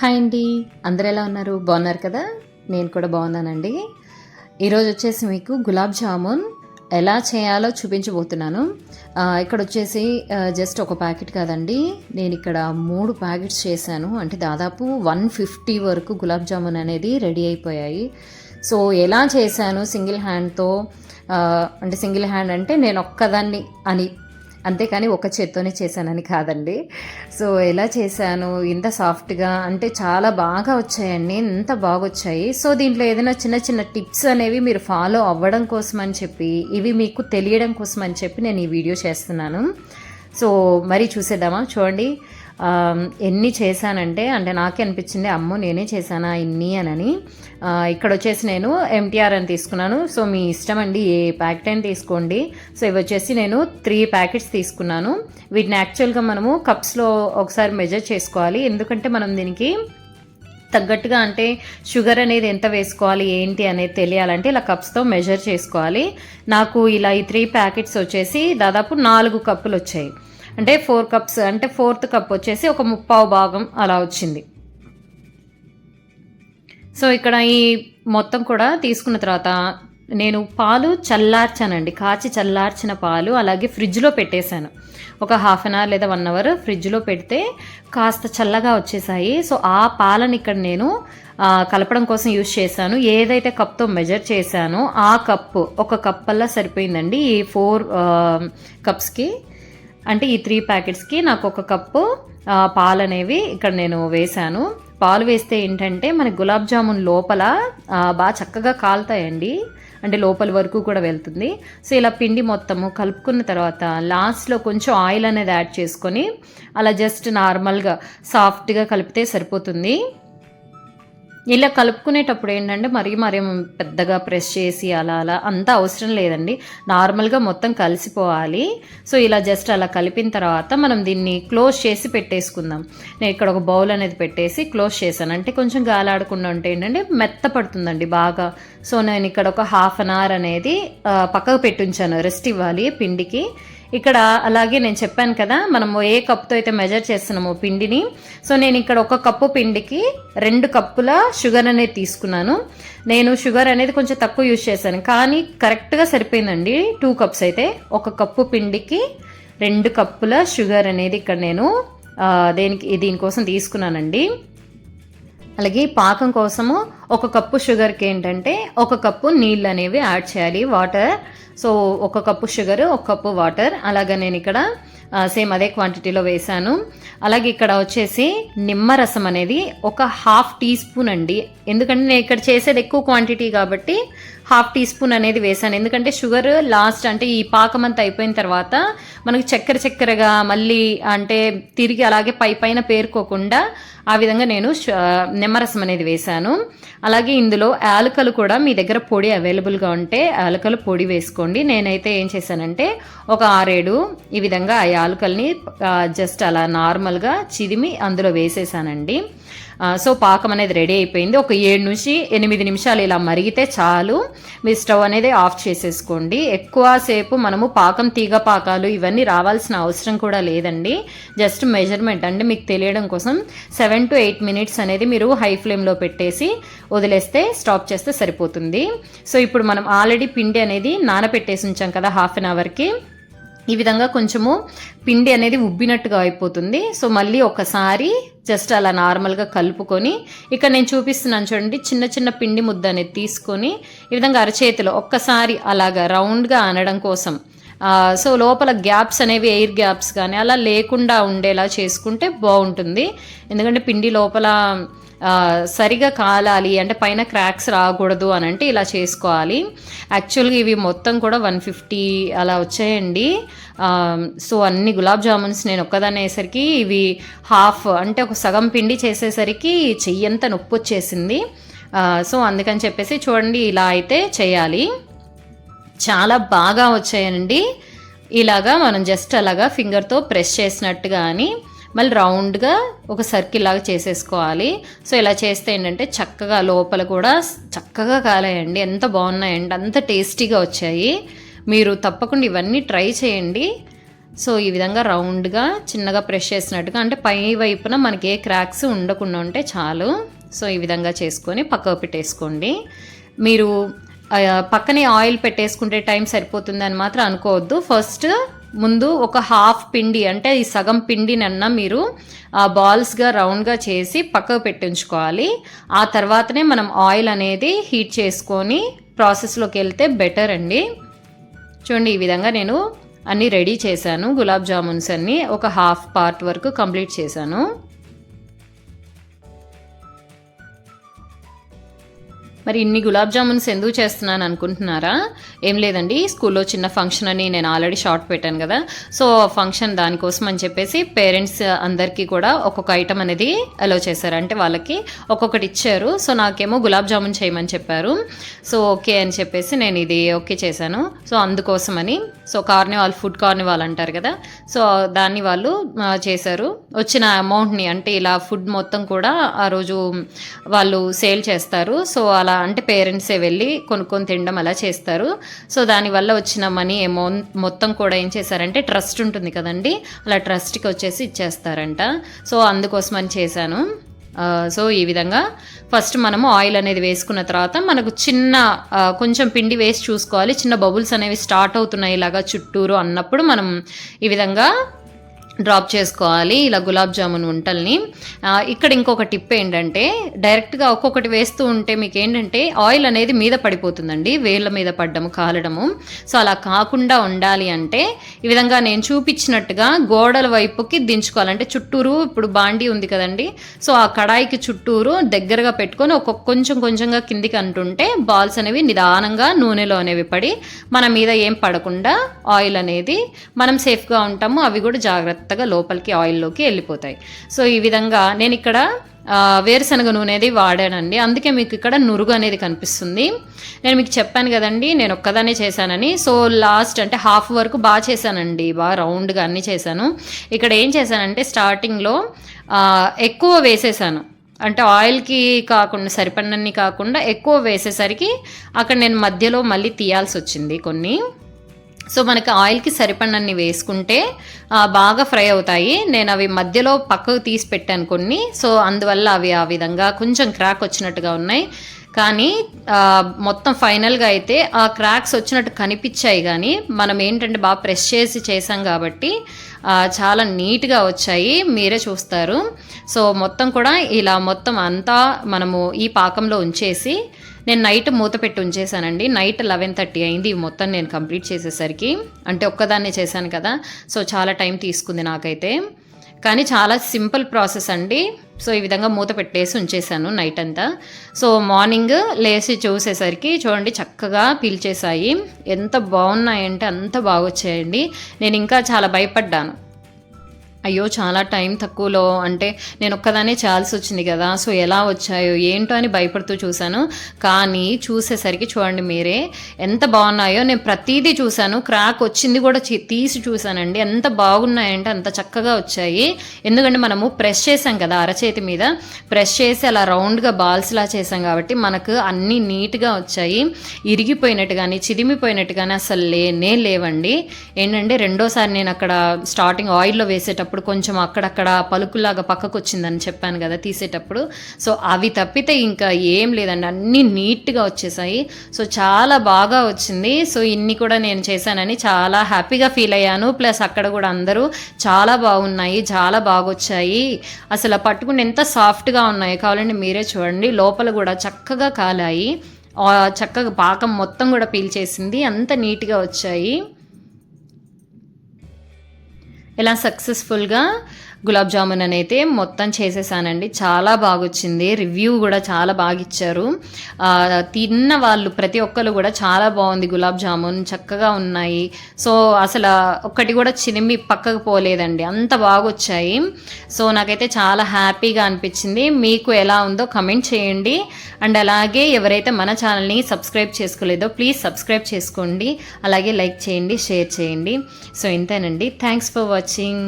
Hi అండి. అందరు ఎలా ఉన్నారు? బాగున్నారు కదా? నేను కూడా బాగున్నానండి. ఈరోజు వచ్చేసి మీకు గులాబ్ జామున్ ఎలా చేయాలో చూపించబోతున్నాను. ఇక్కడ వచ్చేసి జస్ట్ ఒక ప్యాకెట్ కాదండి. నేను ఇక్కడ మూడు ప్యాకెట్స్ చేశాను. అంటే దాదాపు వన్ ఫిఫ్టీ వరకు గులాబ్ జామున్ అనేది రెడీ అయిపోయాయి. సో ఎలా చేశాను సింగిల్ హ్యాండ్తో? అంటే సింగిల్ హ్యాండ్ అంటే నేను ఒక్కదాన్ని అని అంతేకాని ఒక చేత్తోనే చేశానని కాదండి. సో ఎలా చేశాను? ఇంత సాఫ్ట్గా అంటే చాలా బాగా వచ్చాయండి. ఇంత బాగా వచ్చాయి సో దీంట్లో ఏదైనా చిన్న చిన్న టిప్స్ అనేవి మీరు ఫాలో అవ్వడం కోసం అని చెప్పి ఇవి మీకు తెలియడం కోసం అని చెప్పి నేను ఈ వీడియో చేస్తున్నాను. సో మరి చూసేద్దామా? చూడండి. ఎన్ని చేశానంటే అంటే నాకే అనిపించింది అమ్మో నేనే చేశానా ఇన్ని అనని. ఇక్కడ వచ్చేసి నేను ఎంటీఆర్ అని తీసుకున్నాను. సో మీ ఇష్టం అండి ఏ ప్యాకెట్ అయినా తీసుకోండి. సో ఇవి వచ్చేసి నేను త్రీ ప్యాకెట్స్ తీసుకున్నాను. వీటిని యాక్చువల్గా మనము కప్స్లో ఒకసారి మెజర్ చేసుకోవాలి. ఎందుకంటే మనం దీనికి తగ్గట్టుగా అంటే షుగర్ అనేది ఎంత వేసుకోవాలి ఏంటి అనేది తెలియాలంటే ఇలా కప్స్తో మెజర్ చేసుకోవాలి. నాకు ఇలా ఈ త్రీ ప్యాకెట్స్ వచ్చేసి దాదాపు నాలుగు కప్పులు వచ్చాయి. అంటే ఫోర్ కప్స్ అంటే ఫోర్త్ కప్ వచ్చేసి ఒక ముప్పావు భాగం అలా వచ్చింది. సో ఇక్కడ ఈ మొత్తం కూడా తీసుకున్న తర్వాత నేను పాలు చల్లార్చానండి. కాచి చల్లార్చిన పాలు అలాగే ఫ్రిడ్జ్లో పెట్టేశాను. ఒక హాఫ్ అన్ అవర్ లేదా వన్ అవర్ ఫ్రిడ్జ్లో పెడితే కాస్త చల్లగా వచ్చేసాయి. సో ఆ పాలను ఇక్కడ నేను కలపడం కోసం యూజ్ చేశాను. ఏదైతే కప్తో మెజర్ చేశానో ఆ కప్పు ఒక కప్పల్లా సరిపోయిందండి ఈ ఫోర్ కప్స్కి. అంటే ఈ త్రీ ప్యాకెట్స్కి నాకు ఒక కప్పు పాలు అనేవి ఇక్కడ నేను వేశాను. పాలు వేస్తే ఏంటంటే మన గులాబ్ జామున్ లోపల బాగా చక్కగా కాలుతాయండి. అంటే లోపల వరకు కూడా వెళ్తుంది. సో ఇలా పిండి మొత్తము కలుపుకున్న తర్వాత లాస్ట్లో కొంచెం ఆయిల్ అనేది యాడ్ చేసుకొని అలా జస్ట్ నార్మల్గా సాఫ్ట్గా కలిపితే సరిపోతుంది. ఇలా కలుపుకునేటప్పుడు ఏంటంటే మరీ మరీ పెద్దగా ప్రెస్ చేసి అలా అలా అంత అవసరం లేదండి. నార్మల్గా మొత్తం కలిసిపోవాలి. సో ఇలా జస్ట్ అలా కలిపిన తర్వాత మనం దీన్ని క్లోజ్ చేసి పెట్టేసుకుందాం. నేను ఇక్కడ ఒక బౌల్ అనేది పెట్టేసి క్లోజ్ చేశాను. అంటే కొంచెం గాలాడకుండా ఉంటే ఏంటంటే మెత్త పడుతుందండి బాగా. సో నేను ఇక్కడ ఒక హాఫ్ అన్ అవర్ అనేది పక్కకు పెట్టుంచాను రెస్ట్ ఇవ్వాలి పిండికి. ఇక్కడ అలాగే నేను చెప్పాను కదా మనము ఏ కప్తో అయితే మెజర్ చేస్తున్నామో పిండిని. సో నేను ఇక్కడ ఒక కప్పు పిండికి రెండు కప్పుల షుగర్ అనేది తీసుకున్నాను. నేను షుగర్ అనేది కొంచెం తక్కువ యూజ్ చేశాను. కానీ కరెక్ట్గా సరిపోయిందండి. టూ కప్స్ అయితే ఒక కప్పు పిండికి రెండు కప్పుల షుగర్ అనేది ఇక్కడ నేను దేనికి దీనికోసం తీసుకున్నానండి. అలాగే పాకం కోసము ఒక కప్పు షుగర్కి ఏంటంటే ఒక కప్పు నీళ్ళు అనేవి యాడ్ చేయాలి వాటర్ సో ఒక కప్పు షుగర్ ఒక కప్పు వాటర్ అలాగే నేను ఇక్కడ సేమ్ అదే క్వాంటిటీలో వేశాను. అలాగే ఇక్కడ వచ్చేసి నిమ్మరసం అనేది ఒక హాఫ్ టీ స్పూన్ అండి. ఎందుకంటే నేను ఇక్కడ చేసేది ఎక్కువ క్వాంటిటీ కాబట్టి హాఫ్ టీ స్పూన్ అనేది వేసాను ఎందుకంటే షుగర్ లాస్ట్ అంటే ఈ పాకం అంతా అయిపోయిన తర్వాత మనకు చక్కెర చక్కెరగా మళ్ళీ అంటే తిరిగి అలాగే పై పైన పేరుకోకుండా ఆ విధంగా నేను నిమ్మరసం అనేది వేశాను. అలాగే ఇందులో యాలకలు కూడా మీ దగ్గర పొడి అవైలబుల్గా ఉంటే యాలకలు పొడి వేసుకోండి. నేనైతే ఏం చేశానంటే ఒక ఆరేడు ఈ విధంగా ఆ యాలకల్ని జస్ట్ అలా నార్మల్గా చిదిమి అందులో వేసేసానండి. సో పాకం అనేది రెడీ అయిపోయింది. ఒక ఏడు నుంచి ఎనిమిది నిమిషాలు ఇలా మరిగితే చాలు. మీ స్టవ్ అనేది ఆఫ్ చేసేసుకోండి. ఎక్కువసేపు మనము పాకం తీగ పాకాలు ఇవన్నీ రావాల్సిన అవసరం కూడా లేదండి. జస్ట్ మెజర్మెంట్ అంటే మీకు తెలియడం కోసం సెవెన్ టు ఎయిట్ మినిట్స్ అనేది మీరు హై ఫ్లేమ్లో పెట్టేసి వదిలేస్తే స్టాప్ చేస్తే సరిపోతుంది. సో ఇప్పుడు మనం ఆల్రెడీ పిండి అనేది నానపెట్టేసి ఉంచాం కదా హాఫ్ అన్ అవర్కి. ఈ విధంగా కొంచెము పిండి అనేది ఉబ్బినట్టుగా అయిపోతుంది. సో మళ్ళీ ఒకసారి జస్ట్ అలా నార్మల్గా కలుపుకొని ఇక్కడ నేను చూపిస్తున్నాను చూడండి చిన్న చిన్న పిండి ముద్ద అనేది తీసుకొని ఈ విధంగా అరచేతిలో ఒక్కసారి అలాగా రౌండ్గా అనడం కోసం. సో లోపల గ్యాప్స్ అనేవి ఎయిర్ గ్యాప్స్ కానీ అలా లేకుండా ఉండేలా చేసుకుంటే బాగుంటుంది. ఎందుకంటే పిండి లోపల సరిగా కాలాలి అంటే పైన క్రాక్స్ రాకూడదు అని అంటే ఇలా చేసుకోవాలి. యాక్చువల్గా ఇవి మొత్తం కూడా వన్ ఫిఫ్టీ అలా వచ్చాయండి. సో అన్ని గులాబ్ జామున్స్ నేను ఒక్కదాన్ని ఇవి హాఫ్ అంటే ఒక సగం పిండి చేసేసరికి చెయ్యంతా నొప్పి వచ్చేసింది. సో అందుకని చెప్పేసి చూడండి ఇలా అయితే చేయాలి. చాలా బాగా వచ్చాయండి ఇలాగా మనం జస్ట్ అలాగా ఫింగర్తో ప్రెస్ చేసినట్టుగా అని మళ్ళీ రౌండ్గా ఒక సర్కిల్ లాగా చేసేసుకోవాలి. సో ఇలా చేస్తే ఏంటంటే చక్కగా లోపల కూడా చక్కగా కాలేయండి. ఎంత బాగున్నాయండి. అంత టేస్టీగా వచ్చాయి. మీరు తప్పకుండా ఇవన్నీ ట్రై చేయండి. సో ఈ విధంగా రౌండ్గా చిన్నగా ప్రెష్ చేసినట్టుగా అంటే పై వైపున మనకి ఏ క్రాక్స్ ఉండకుండా ఉంటే చాలు. సో ఈ విధంగా చేసుకొని పక్కకు పెట్టేసుకోండి. మీరు పక్కనే ఆయిల్ పెట్టేసుకుంటే టైం సరిపోతుందని మాత్రం అనుకోవద్దు. ఫస్ట్ ముందు ఒక హాఫ్ పిండి అంటే ఈ సగం పిండినన్నా మీరు ఆ బాల్స్గా రౌండ్గా చేసి పక్కకు పెట్టించుకోవాలి. ఆ తర్వాతనే మనం ఆయిల్ అనేది హీట్ చేసుకొని ప్రాసెస్లోకి వెళ్తే బెటర్ అండి. చూడండి ఈ విధంగా నేను అన్నీ రెడీ చేశాను. గులాబ్ జామున్స్ అన్నీ ఒక హాఫ్ పార్ట్ వరకు కంప్లీట్ చేశాను. మరి ఇన్ని గులాబ్ జామున్స్ ఎందుకు చేస్తున్నాను అనుకుంటున్నారా? ఏం లేదండి స్కూల్లో చిన్న ఫంక్షన్ అని నేను ఆల్రెడీ షార్ట్ పెట్టాను కదా. సో ఫంక్షన్ దానికోసం అని చెప్పేసి పేరెంట్స్ అందరికీ కూడా ఒక్కొక్క ఐటమ్ అనేది అలో చేశారు. అంటే వాళ్ళకి ఒక్కొక్కటి ఇచ్చారు. సో నాకేమో గులాబ్ జామున్ చేయమని చెప్పారు. సో ఓకే అని చెప్పేసి నేను ఇది ఓకే చేశాను. సో అందుకోసమని సో కార్నివాల్ ఫుడ్ కార్నివాల్ అంటారు కదా. సో దాన్ని వాళ్ళు చేశారు. వచ్చిన అమౌంట్ని అంటే ఇలా ఫుడ్ మొత్తం కూడా ఆ రోజు వాళ్ళు సేల్ చేస్తారు. సో అలా అంటే పేరెంట్సే వెళ్ళి కొనుక్కొని తినడం అలా చేస్తారు. సో దానివల్ల వచ్చిన మనీ అమౌంట్ మొత్తం కూడా ఏం చేశారంటే ట్రస్ట్ ఉంటుంది కదండి. అలా ట్రస్ట్కి వచ్చేసి ఇచ్చేస్తారంట. సో అందుకోసం అని చేశాను. సో ఈ విధంగా ఫస్ట్ మనము ఆయిల్ అనేది వేసుకున్న తర్వాత మనకు చిన్న కొంచెం పిండి వేసి చూసుకోవాలి. చిన్న బబుల్స్ అనేవి స్టార్ట్ అవుతున్నాయి ఇలాగా చుట్టూరు అన్నప్పుడు మనం ఈ విధంగా డ్రాప్ చేసుకోవాలి ఇలా గులాబ్ జామున్ వంటల్ని ఇక్కడ ఇంకొక టిప్ ఏంటంటే డైరెక్ట్గా ఒక్కొక్కటి వేస్తూ ఉంటే మీకు ఏంటంటే ఆయిల్ అనేది మీద పడిపోతుందండి వేళ్ళ మీద పడ్డము కాలడము. సో అలా కాకుండా ఉండాలి అంటే ఈ విధంగా నేను చూపించినట్టుగా గోడల వైపుకి దించుకోవాలంటే చుట్టూరు ఇప్పుడు బాండీ ఉంది కదండి సో ఆ కడాయికి చుట్టూరు దగ్గరగా పెట్టుకొని ఒక్కొక్క కొంచెం కొంచెంగా కిందికి అంటుంటే బాల్స్ అనేవి నిదానంగా నూనెలో అనేవి పడి మన మీద ఏం పడకుండా ఆయిల్ అనేది మనం సేఫ్గా ఉంటాము అవి కూడా జాగ్రత్త జాగ్రత్తగా లోపలికి ఆయిల్లోకి వెళ్ళిపోతాయి. సో ఈ విధంగా నేను ఇక్కడ వేరుశనగ నూనె అనేది వాడానండి. అందుకే మీకు ఇక్కడ నురుగు అనేది కనిపిస్తుంది. నేను మీకు చెప్పాను కదండి నేను ఒక్కదానే చేశానని. సో లాస్ట్ అంటే హాఫ్ వరకు బాగా చేశానండి. బాగా రౌండ్గా అన్నీ చేశాను. ఇక్కడ ఏం చేశానంటే స్టార్టింగ్లో ఎక్కువ వేసేసాను. అంటే ఆయిల్కి కాకుండా సరిపడినన్ని కాకుండా ఎక్కువ వేసేసరికి అక్కడ నేను మధ్యలో మళ్ళీ తీయాల్సి వచ్చింది కొన్ని. సో మనకి ఆయిల్కి సరిపడినన్ని వేసుకుంటే బాగా ఫ్రై అవుతాయి. నేను అవి మధ్యలో పక్కకు తీసి పెట్టాను కొన్ని. సో అందువల్ల అవి ఆ విధంగా కొంచెం క్రాక్ వచ్చినట్టుగా ఉన్నాయి. కానీ మొత్తం ఫైనల్గా అయితే ఆ క్రాక్స్ వచ్చినట్టు కనిపించాయి కానీ మనం ఏంటంటే బాగా ప్రెస్ చేసి చేసాం కాబట్టి చాలా నీట్గా వచ్చాయి. మీరే చూస్తారు. సో మొత్తం కూడా ఇలా మొత్తం అంతా మనము ఈ పాకంలో ఉంచేసి నేను నైట్ మూత పెట్టి ఉంచేసానండి. నైట్ లెవెన్ థర్టీ అయింది. ఇవి మొత్తం నేను కంప్లీట్ చేసేసరికి. అంటే ఒక్కదాన్నే చేశాను కదా. సో చాలా టైం తీసుకుంది నాకైతే. కానీ చాలా సింపుల్ ప్రాసెస్ అండి. సో ఈ విధంగా మూత పెట్టేసి ఉంచేసాను నైట్ అంతా. సో మార్నింగ్ లేచి చూసేసరికి చూడండి చక్కగా పీల్చేసాయి ఎంత బాగున్నాయంటే అంత బాగొచ్చాయండి. నేను ఇంకా చాలా భయపడ్డాను. అయ్యో చాలా టైం తక్కువలో అంటే నేను ఒక్కదానే చేయాల్సి వచ్చింది కదా సో ఎలా వచ్చాయో ఏంటో అని భయపడుతూ చూశాను. కానీ చూసేసరికి చూడండి మీరే ఎంత బాగున్నాయో నేను ప్రతిదీ చూశాను. క్రాక్ వచ్చింది కూడా తీసి చూశానండి. ఎంత బాగున్నాయంటే అంత చక్కగా వచ్చాయి. ఎందుకంటే మనము ప్రెస్ చేసాం కదా అరచేతి మీద. ప్రెస్ చేసి అలా రౌండ్గా బాల్స్లా చేసాం కాబట్టి మనకు అన్నీ నీట్గా వచ్చాయి. ఇరిగిపోయినట్టు కానీ చిదిమిపోయినట్టు కానీ అసలు లేనే లేవండి. ఏంటంటే రెండోసారి నేను అక్కడ స్టార్టింగ్ ఆయిల్లో వేసేటప్పుడు కొంచెం అక్కడక్కడ పలుకులాగా పక్కకు వచ్చిందని చెప్పాను కదా తీసేటప్పుడు. సో అవి తప్పితే ఇంకా ఏం లేదండి. అన్నీ నీట్గా వచ్చేసాయి. సో చాలా బాగా వచ్చింది. సో ఇన్ని కూడా నేను చేశానని చాలా హ్యాపీగా ఫీల్ అయ్యాను. ప్లస్ అక్కడ కూడా అందరూ చాలా బాగున్నాయి చాలా బాగొచ్చాయి. అసలు పట్టుకుని ఎంత సాఫ్ట్గా ఉన్నాయి కావాలండి మీరే చూడండి. లోపల కూడా చక్కగా కాలాయి. చక్కగా పాకం మొత్తం కూడా పీల్చేసింది అంత నీట్గా వచ్చాయి. ఇలా సక్సెస్ఫుల్గా గులాబ్ జామున్ అయితే మొత్తం చేసేసానండి. చాలా బాగా వచ్చింది రివ్యూ కూడా చాలా బాగా ఇచ్చారు తిన్న వాళ్ళు ప్రతి ఒక్కరు కూడా చాలా బాగుంది గులాబ్ జామున్. చక్కగా ఉన్నాయి. సో అసలు ఒక్కటి కూడా చినిమి పక్కకు పోలేదండి. అంత బాగా వచ్చాయి సో నాకైతే చాలా హ్యాపీగా అనిపించింది. మీకు ఎలా ఉందో కమెంట్ చేయండి. అండ్ అలాగే ఎవరైతే మన ఛానల్ని సబ్స్క్రైబ్ చేసుకోలేదో ప్లీజ్ సబ్స్క్రైబ్ చేసుకోండి. అలాగే లైక్ చేయండి షేర్ చేయండి. సో ఇంతేనండి. Thanks for watching.